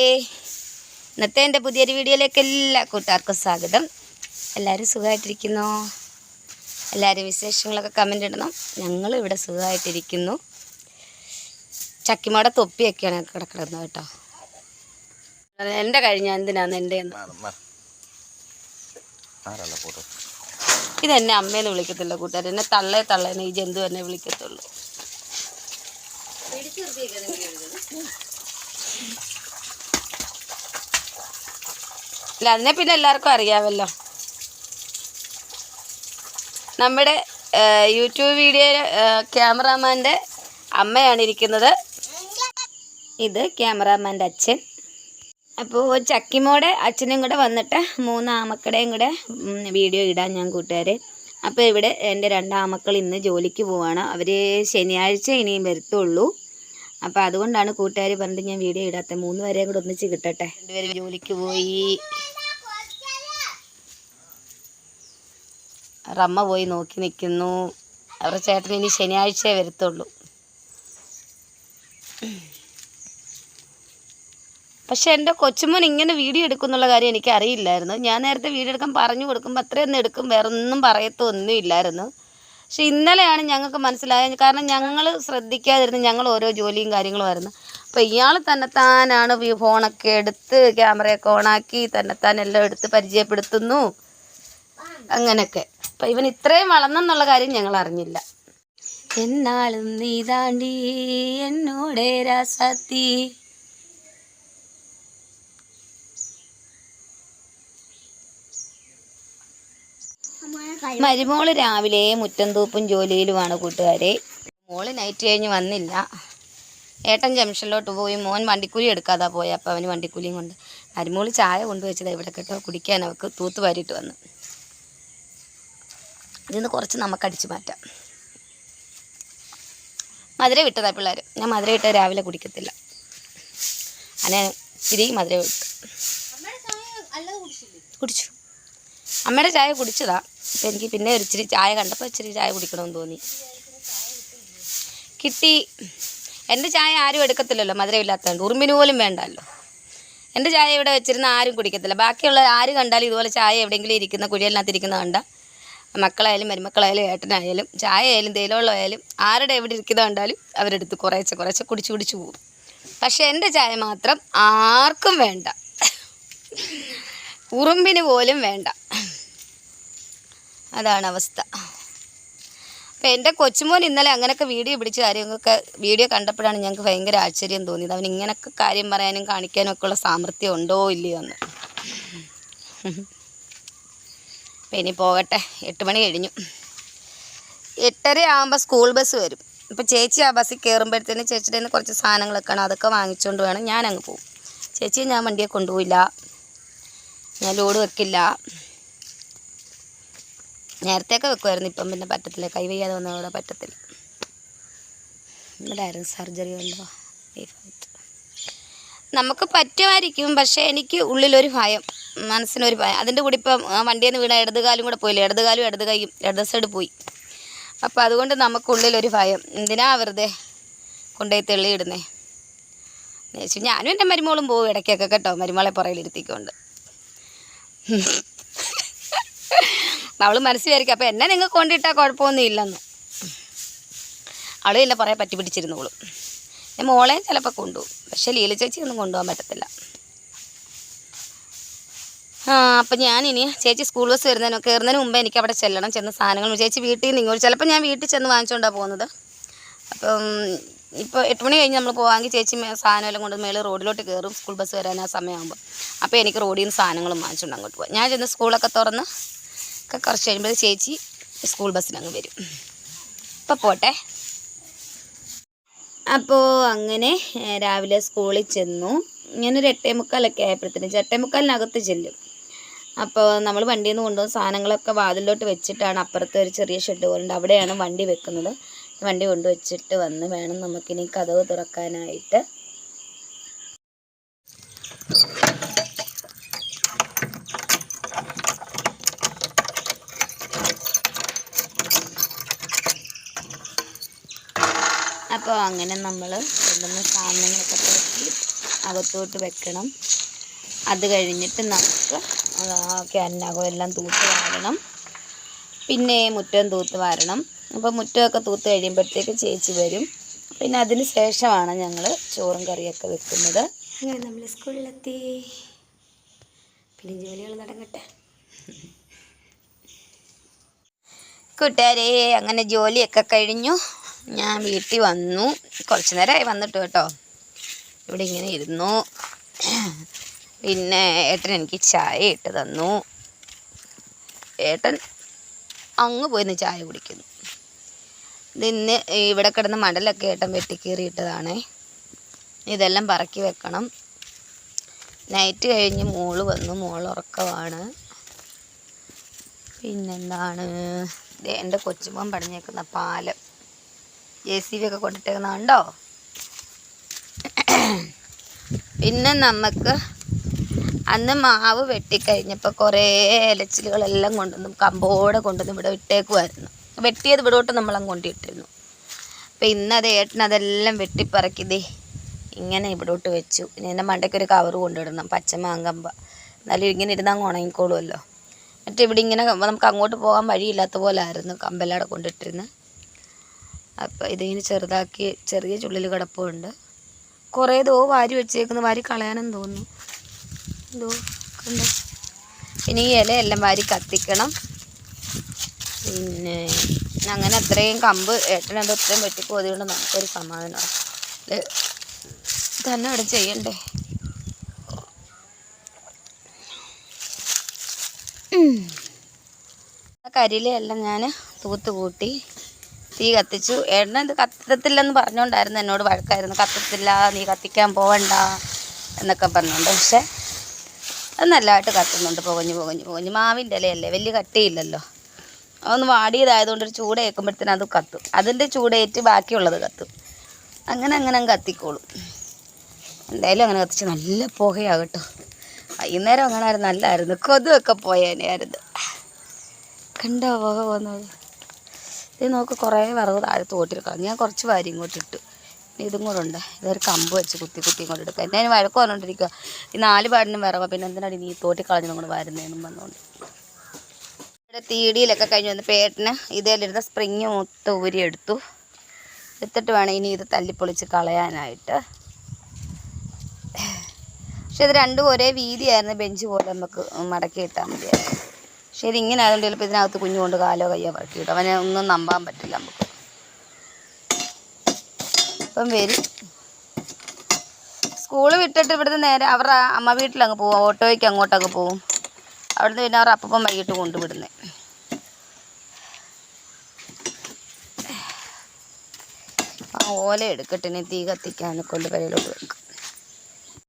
ഇന്നത്തെ എന്റെ പുതിയൊരു വീഡിയോയിലേക്ക് എല്ലാ കൂട്ടുകാർക്കും സ്വാഗതം. എല്ലാവരും സുഖമായിട്ടിരിക്കുന്നു? എല്ലാവരും വിശേഷങ്ങളൊക്കെ കമന്റ് ഇടണം. ഞങ്ങൾ ഇവിടെ സുഖമായിട്ടിരിക്കുന്നു. ചക്കിമാടെ തൊപ്പിയൊക്കെയാണ് കിടക്കുന്നത് കേട്ടോ. എന്റെ കഴിഞ്ഞ എന്തിനാന്ന് എന്റെ ഇതെന്നെ അമ്മേനെ വിളിക്കത്തില്ല കൂട്ടുകാർ എന്നെ തള്ളേ തള്ളേനെ ഈ ജന്തു എന്നെ വിളിക്കത്തുള്ളൂ ഇല്ല അതിനെ പിന്നെ എല്ലാവർക്കും അറിയാമല്ലോ. നമ്മുടെ യൂട്യൂബ് വീഡിയോ ക്യാമറാമാന്റെ അമ്മയാണ് ഇരിക്കുന്നത്. ഇത് ക്യാമറാമാന്റെ അച്ഛൻ. അപ്പോൾ ചക്കിമോടെ അച്ഛനും കൂടെ വന്നിട്ട് മൂന്ന് കൂടെ വീഡിയോ ഇടാൻ ഞാൻ കൂട്ടുകാരെ. അപ്പോൾ ഇവിടെ എന്റെ രണ്ട് ആമക്കൾ ഇന്ന് ജോലിക്ക് പോവാണ്. അവർ ശനിയാഴ്ച ഇനിയും വരത്തുള്ളൂ. അപ്പോൾ അതുകൊണ്ടാണ് കൂട്ടുകാർ പറഞ്ഞിട്ട് ഞാൻ വീഡിയോ ഇടാത്ത. മൂന്ന് പേരെയും കൂടെ ഒന്നിച്ച് കിട്ടട്ടെ. രണ്ടുപേരും ജോലിക്ക് പോയി. റമ്മ പോയി നോക്കി നിൽക്കുന്നു. അവരുടെ ചേട്ടൻ ഇനി ശനിയാഴ്ചയേ വരത്തുള്ളൂ. പക്ഷെ എന്റെ കൊച്ചുമോൻ ഇങ്ങനെ വീഡിയോ എടുക്കുന്നുള്ള കാര്യം എനിക്ക് അറിയില്ലായിരുന്നു ഞാൻ നേരത്തെ വീഡിയോ എടുക്കാൻ പറഞ്ഞു കൊടുക്കുമ്പോൾ അത്രയൊന്നും എടുക്കും വേറെ ഒന്നും പറയത്തൊന്നും ഇല്ലായിരുന്നു. പക്ഷെ ഇന്നലെയാണ് ഞങ്ങൾക്ക് മനസ്സിലായത്. കാരണം ഞങ്ങൾ ശ്രദ്ധിക്കാതിരുന്നു ഞങ്ങൾ ഓരോ ജോലിയും കാര്യങ്ങളുമായിരുന്നു അപ്പോൾ ഇയാൾ തന്നെത്താനാണ് ഈ ഫോണൊക്കെ എടുത്ത് ക്യാമറയൊക്കെ ഓണാക്കി തന്നെത്താൻ എല്ലാം എടുത്ത് പരിചയപ്പെടുത്തുന്നു. അങ്ങനെയൊക്കെ. അപ്പം ഇവൻ ഇത്രയും വളർന്നെന്നുള്ള കാര്യം ഞങ്ങൾ അറിഞ്ഞില്ല. എന്നാളും നീ താണ്ടി എന്നോടെ രാസത്തി. മരുമോൾ രാവിലെ മുറ്റം തൂപ്പും ജോലിയിലുമാണ് കൂട്ടുകാരെ. മോൾ നൈറ്റ് കഴിഞ്ഞ് വന്നില്ല. ഏട്ടൻ ജംഗ്ഷനിലോട്ട് പോയി. മോൻ വണ്ടിക്കൂലി എടുക്കാതാ പോയി. അപ്പം അവന് വണ്ടിക്കൂലിയും കൊണ്ട് മരുമോൾ ചായ കൊണ്ടുവച്ചത് ഇവിടെ കേട്ടോ. കുടിക്കാൻ അവൾക്ക് തൂത്ത് വാരിയിട്ട് വന്നു. ഇതിന്ന് കുറച്ച് നമുക്ക് അടിച്ചു മാറ്റാം. മധുര വിട്ടതാണ് പിള്ളേർ ഞാൻ മധുര ഇട്ട് രാവിലെ കുടിക്കത്തില്ല. അങ്ങനെ ഇത്തിരി മധുര വിട്ടു. കുടിച്ചു. അമ്മയുടെ ചായ കുടിച്ചതാ. അപ്പം എനിക്ക് പിന്നെ ഒരു ഇച്ചിരി ചായ കണ്ടപ്പോൾ ഇച്ചിരി ചായ കുടിക്കണമെന്ന് തോന്നി. കിട്ടി. എന്റെ ചായ ആരും എടുക്കത്തില്ലല്ലോ മധുരമില്ലാത്തതുകൊണ്ട് ഉറുമ്പിന് പോലും വേണ്ടല്ലോ. എന്റെ ചായ ഇവിടെ വെച്ചിരുന്ന ആരും കുടിക്കത്തില്ല. ബാക്കിയുള്ള ആര് കണ്ടാലും ഇതുപോലെ ചായ എവിടെയെങ്കിലും ഇരിക്കുന്ന കുഴിയെല്ലാം ഇരിക്കുന്ന കണ്ട മക്കളായാലും മരുമക്കളായാലും ഏട്ടനായാലും ചായ ആയാലും തേയിലവെള്ളമായാലും ആരുടെ എവിടെ ഇരിക്കുന്നത് കണ്ടാലും അവരെടുത്ത് കുറേശ്ശെ കുറേശ്ശെ കുടിച്ച് കുടിച്ച് പോകും. പക്ഷേ എന്റെ ചായ മാത്രം ആർക്കും വേണ്ട. ഉറുമ്പിന് പോലും വേണ്ട. അതാണ് അവസ്ഥ. അപ്പം എന്റെ കൊച്ചുമോൻ ഇന്നലെ അങ്ങനെയൊക്കെ വീഡിയോ പിടിച്ച കാര്യങ്ങളൊക്കെ വീഡിയോ കണ്ടപ്പോഴാണ് ഞങ്ങൾക്ക് ഭയങ്കര ആശ്ചര്യം തോന്നിയത്. അവൻ ഇങ്ങനെയൊക്കെ കാര്യം പറയാനും കാണിക്കാനും ഒക്കെ ഉള്ള സാമർഥ്യം ഉണ്ടോ ഇല്ലയോ എന്ന്. അപ്പം ഇനി പോകട്ടെ. എട്ട് മണി കഴിഞ്ഞു. എട്ടര ആകുമ്പോൾ സ്കൂൾ ബസ് വരും. അപ്പോൾ ചേച്ചി ആ ബസ്സിൽ കയറുമ്പോഴത്തേന് ചേച്ചിയുടെ നിന്ന് കുറച്ച് സാധനങ്ങളൊക്കെ ആണ് അതൊക്കെ വാങ്ങിച്ചുകൊണ്ട് വേണം. ഞാൻ അങ്ങ് പോകും ചേച്ചിയെ ഞാൻ വണ്ടിയെ കൊണ്ടുപോയില്ല ഞാൻ ലോഡ് വെക്കില്ല. നേരത്തെയൊക്കെ വെക്കുമായിരുന്നു ഇപ്പം പിന്നെ പറ്റത്തില്ല. കൈ വയ്യാതെ വന്നതോടെ പറ്റത്തില്ല. ഇവിടെ സർജറി ഉണ്ടോ നമുക്ക് പറ്റുമായിരിക്കും. പക്ഷേ എനിക്ക് ഉള്ളിലൊരു ഭയം. മനസ്സിനൊരു അതിന്റെ കൂടി ഇപ്പം വണ്ടിയിൽ നിന്ന് വീണ ഇടതുകാലും കൂടെ പോയില്ല? ഇടതുകാലും ഇടത് കൈയും ഇടത് സൈഡ് പോയി. അപ്പോൾ അതുകൊണ്ട് നമുക്കുള്ളിലൊരു ഭയം. എന്തിനാ വെറുതെ കൊണ്ടുപോയി തെള്ളിയിടുന്നേ? വെച്ചാൽ ഞാനും എന്റെ മരുമോളും പോകും ഇടയ്ക്കൊക്കെ കേട്ടോ. മരുമോളെ പുറയിലിരുത്തിക്കൊണ്ട് അവൾ മനസ്സിൽ വിചാരിക്കും അപ്പോൾ എന്നെ നിങ്ങൾ കൊണ്ടിട്ടാൽ കുഴപ്പമൊന്നും ഇല്ലെന്ന്. അവൾ എന്നെ പറയാൻ പറ്റി പിടിച്ചിരുന്നോളും. ഞാൻ മോളെയും ചിലപ്പോൾ കൊണ്ടുപോകും. പക്ഷേ ലീല ചേച്ചി ഒന്നും കൊണ്ടുപോകാൻ പറ്റത്തില്ല. അപ്പം ഞാനിനി ചേച്ചി സ്കൂൾ ബസ് വരുന്നതിന് കയറുന്നതിന് മുമ്പേ എനിക്ക് അവിടെ ചെല്ലണം ചെന്ന് സാധനങ്ങൾ ചേച്ചി വീട്ടിൽ നിന്ന് ഇങ്ങോട്ട് ചിലപ്പോൾ ഞാൻ വീട്ടിൽ ചെന്ന് വാങ്ങിച്ചുകൊണ്ടാണ് പോകുന്നത്. അപ്പം ഇപ്പോൾ എട്ട് മണി കഴിഞ്ഞ് നമ്മൾ പോകാമെങ്കിൽ ചേച്ചി സാധനം എല്ലാം കൊണ്ട് മേളിൽ റോഡിലോട്ട് കയറും സ്കൂൾ ബസ് വരാൻ ആ സമയമാകുമ്പോൾ അപ്പോൾ എനിക്ക് റോഡിൽ നിന്ന് സാധനങ്ങളും വാങ്ങിച്ചുകൊണ്ട് അങ്ങോട്ട് പോകാം ഞാൻ ചെന്ന് സ്കൂളൊക്കെ തുറന്ന് ഒക്കെ കുറച്ച് കഴിയുമ്പോൾ ചേച്ചി സ്കൂൾ ബസ്സിനങ്ങ് വരും. ഇപ്പം പോട്ടെ. അപ്പോൾ അങ്ങനെ രാവിലെ സ്കൂളിൽ ചെന്നു. ഞാനൊരു എട്ടേ മുക്കാലൊക്കെ ആയപ്പോഴത്തേനും എട്ടേ മുക്കാലിനകത്ത് ചെല്ലും. അപ്പോൾ നമ്മൾ വണ്ടിയിൽ നിന്ന് കൊണ്ടുപോകുന്ന സാധനങ്ങളൊക്കെ വാതിലോട്ട് വെച്ചിട്ടാണ് അപ്പുറത്ത് ഒരു ചെറിയ ഷെഡ് പോലുണ്ട്. അവിടെയാണ് വണ്ടി വെക്കുന്നത്. വണ്ടി കൊണ്ടുവച്ചിട്ട് വന്ന് വേണം നമുക്കിനി കഥവ് തുറക്കാനായിട്ട്. അപ്പോൾ അങ്ങനെ നമ്മൾ കൊണ്ടുവന്ന സാധനങ്ങളൊക്കെ പെറുക്കി അകത്തോട്ട് വെക്കണം. അത് കഴിഞ്ഞിട്ട് നമുക്ക് ക്യാനകം എല്ലാം തൂത്ത് വാരണം. പിന്നെ മുറ്റം തൂത്ത് വാരണം. അപ്പോൾ മുറ്റമൊക്കെ തൂത്ത് കഴിയുമ്പോഴത്തേക്ക് ചേച്ചി വരും. പിന്നെ അതിന് ശേഷമാണ് ഞങ്ങൾ ചോറും കറിയൊക്കെ വെക്കുന്നത്. അങ്ങനെ നമ്മൾ സ്കൂളിലെത്തി. പിന്നെ ജോലികൾ നടക്കട്ടെ. കൂട്ടുകാരെ അങ്ങനെ ജോലിയൊക്കെ കഴിഞ്ഞു. ഞാൻ വീട്ടിൽ വന്നു. കുറച്ച് നേരമായി വന്നിട്ട് കേട്ടോ. ഇവിടെ ഇങ്ങനെ ഇരുന്നു. പിന്നെ ഏട്ടൻ എനിക്ക് ചായ ഇട്ട് തന്നു. ഏട്ടൻ അങ്ങ് പോയി പോയിന്ന് ചായ കുടിക്കുന്നു. നിന്ന് ഇവിടെ കിടന്ന് മടലൊക്കെ ഏട്ടൻ വെട്ടിക്കീറിയിട്ടതാണേ. ഇതെല്ലാം പറക്കി വെക്കണം. നൈറ്റ് കഴിഞ്ഞ് മോൾ വന്നു. മോൾ ഉറക്കമാണ് പിന്നെന്താണ്? എന്റെ കൊച്ചുമോൻ പണിഞ്ഞേക്കുന്ന പാലം. ജെ സി ബി ഒക്കെ കൊണ്ടിട്ടേക്കുന്ന കണ്ടോ പിന്നെ നമുക്ക് അന്ന് മാവ് വെട്ടിക്കഴിഞ്ഞപ്പോൾ കുറേ ഇലച്ചിലുകളെല്ലാം കൊണ്ടുവന്നു കമ്പോടെ കൊണ്ടുവന്ന് ഇവിടെ ഇട്ടേക്കുമായിരുന്നു വെട്ടിയത് ഇവിടോട്ട് നമ്മളങ്ങ് കൊണ്ടിട്ടിരുന്നു. അപ്പം ഇന്നത് ഏട്ടൻ അതെല്ലാം വെട്ടിപ്പറക്കിതേ ഇങ്ങനെ ഇവിടോട്ട് വെച്ചു. ഇനി എന്റെ മണ്ടയ്ക്ക് ഒരു കവർ കൊണ്ടിടണം പച്ചമാങ്കമ്പ എന്നാലും ഇങ്ങനെ ഇരുന്ന് അങ്ങ് ഉണങ്ങിക്കോളുമല്ലോ മറ്റേ ഇവിടെ ഇങ്ങനെ നമുക്ക് അങ്ങോട്ട് പോകാൻ വഴിയില്ലാത്ത പോലെ ആയിരുന്നു കമ്പലവിടെ കൊണ്ടിട്ടിരുന്നത് അപ്പോൾ ഇതിങ്ങനെ ചെറുതാക്കി ചെറിയ ചുള്ളിൽ കിടപ്പുണ്ട്. കുറേ ദോ വാരി വെച്ചേക്കുന്ന വാരി കളയാനെന്ന് തോന്നുന്നു. എന്തോ കണ്ടോ? പിന്നെ ഈ ഇലയെല്ലാം വാരി കത്തിക്കണം. പിന്നെ അങ്ങനെ അത്രയും കമ്പ് ഏട്ടനത് അത്രയും വെട്ടിപ്പോയതുകൊണ്ട് നമുക്കൊരു സമാധാനമാണ് ഇത് തന്നെ ഇവിടെ ചെയ്യണ്ടേ? കരിയിലെല്ലാം ഞാൻ തൂത്ത് കൂട്ടി തീ കത്തിച്ചു. ഏട്ടൻ ഇത് കത്തത്തില്ലെന്ന് പറഞ്ഞുകൊണ്ടായിരുന്നു എന്നോട് വഴക്കായിരുന്നു. കത്തത്തില്ല നീ കത്തിക്കാൻ പോവണ്ട എന്നൊക്കെ പറഞ്ഞുകൊണ്ട് പക്ഷെ അത് നല്ലതായിട്ട് കത്തുന്നുണ്ട്. പുകഞ്ഞ് പുകഞ്ഞ് പുകഞ്ഞ്. മാവിന്റെ ഇലയല്ലേ? വലിയ കട്ടിയില്ലല്ലോ. അതൊന്ന് വാടിയതായതുകൊണ്ട് ഒരു ചൂട് അത് കത്തും. അതിന്റെ ചൂടേറ്റ് ബാക്കിയുള്ളത് കത്തും. അങ്ങനെ അങ്ങനെ അങ്ങ് കത്തിക്കോളും. എന്തായാലും അങ്ങനെ കത്തിച്ച് നല്ല പുകയാകട്ടോ. വൈകുന്നേരം അങ്ങനെ ആയിരുന്നു നല്ലായിരുന്നു. കൊതുവൊക്കെ പോയേനെയായിരുന്നു. കണ്ടോ പുക പോകുന്നത്? ഇത് നോക്ക് കുറേ വിറക് താഴത്ത് ഓട്ടിരിക്കണം ഞാൻ കുറച്ച് വാരി ഇങ്ങോട്ട് ഇട്ടു. ഇനി ഇതും കൂടെ ഉണ്ട്. ഇതൊരു കമ്പ് വെച്ച് കുത്തി കുത്തി കൊണ്ട് എടുക്കുക. എന്നെ വഴക്ക് പറഞ്ഞുകൊണ്ടിരിക്കുക ഈ നാല് പാടിനും വിറവ പിന്നെ എന്തിനാണ് നീ തോറ്റി കളഞ്ഞു കൊണ്ട് വരുന്നതെന്നും വന്നുകൊണ്ട് ഇവിടെ തീടിയിലൊക്കെ കഴിഞ്ഞ് വന്ന് പേട്ടിന് ഇതിലിരുന്ന സ്പ്രിങ് മൊത്ത ഊരി എടുത്തു. എടുത്തിട്ട് വേണം ഇനി ഇത് തല്ലിപ്പൊളിച്ച് കളയാനായിട്ട്. പക്ഷെ ഇത് രണ്ടും ഒരേ വീതിയായിരുന്നു. ബെഞ്ച് പോലെ നമുക്ക് മടക്കി ഇട്ടാൽ മതിയായിരുന്നു. പക്ഷെ ഇതിങ്ങനെ ആയതുകൊണ്ട് ചിലപ്പോൾ ഇതിനകത്ത് കുഞ്ഞുകൊണ്ട് കാലോ കയ്യോ പറ്റിയിട്ട് അവനെ ഒന്നും നമ്പാൻ പറ്റില്ല നമുക്ക്. ഇപ്പം വരും. സ്കൂൾ വിട്ടിട്ട് ഇവിടുന്ന് നേരെ അവരുടെ അമ്മ വീട്ടിലങ്ങ് പോവും. ഓട്ടോയ്ക്ക് അങ്ങോട്ടങ്ങ് പോവും. അവിടുന്ന് പിന്നെ അവരുടെ അപ്പം വൈകിട്ട് കൊണ്ടുവിടുന്നത് ആ ഓല എടുക്കട്ടെ തീ കത്തിക്കാൻ കൊണ്ട് പെരയിലോട്ട് വെക്കും